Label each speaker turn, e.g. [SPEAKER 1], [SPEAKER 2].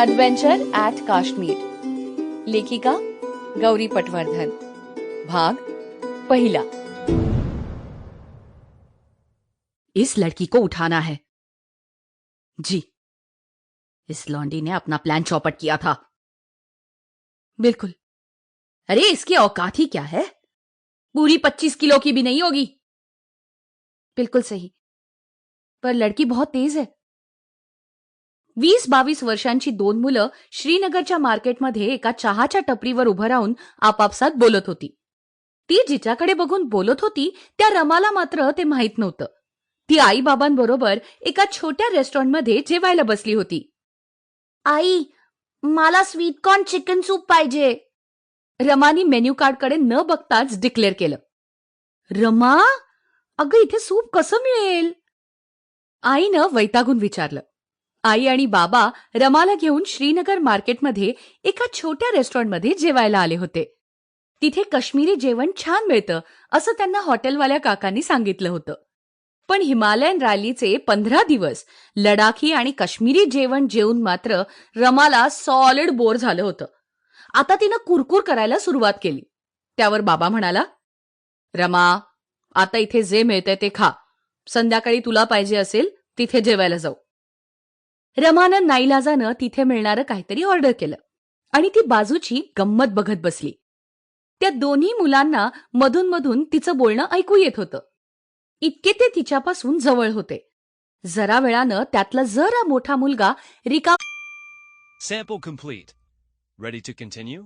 [SPEAKER 1] Adventure eight Kashmir लेखिका गौरी पटवर्धन। भाग पहला।
[SPEAKER 2] इस लड़की को उठाना है। जी। इस लॉन्डी ने अपना प्लान चौपट किया था। बिल्कुल। अरे, इसकी औकात ही क्या है? पूरी पच्चीस किलो की भी नहीं होगी। बिल्कुल सही। पर लड़की बहुत तेज है। वीस बावीस वर्षांची दोन मुलं श्रीनगरच्या मार्केटमध्ये एका चहाच्या टपरीवर उभं राहून आपापसात बोलत होती. ती जिच्याकडे बघून बोलत होती त्या रमाला मात्र ते माहीत नव्हतं. ती आई बाबांबरोबर एका छोट्या रेस्टॉरंटमध्ये जेवायला बसली होती. आई मला स्वीट कॉर्न चिकन सूप पाहिजे. रमानी मेन्यू कार्डकडे न बघताच डिक्लेअर केलं. रमा अगं इथे सूप कसं मिळेल? आईनं वैतागून विचारलं. आई आणि बाबा रमाला घेऊन श्रीनगर मार्केटमध्ये एका छोट्या रेस्टॉरंटमध्ये जेवायला आले होते. तिथे काश्मीरी जेवण छान मिळतं असं त्यांना हॉटेलवाल्या काकांनी सांगितलं होतं. पण हिमालयन रॅलीचे पंधरा दिवस लडाखी आणि काश्मीरी जेवण जेवून मात्र रमाला सॉलिड बोर झालं होतं. आता तिनं कुरकुर करायला सुरुवात केली. त्यावर बाबा म्हणाला रमा आता इथे जे मिळतंय ते खा. संध्याकाळी तुला पाहिजे असेल तिथे जेवायला जाऊ. रमानं नाईलाजानं तिथे मिळणारं काहीतरी ऑर्डर केलं आणि ती बाजूची गंमत बघत बसली त्या दोन्ही मुलांना मधून मधून तिचं बोलणं ऐकू येत होतं इतके ते तिच्यापासून जवळ होते जरा वेळानं त्यातला जरा मोठा मुलगा रिका
[SPEAKER 3] Sample complete. Ready to continue?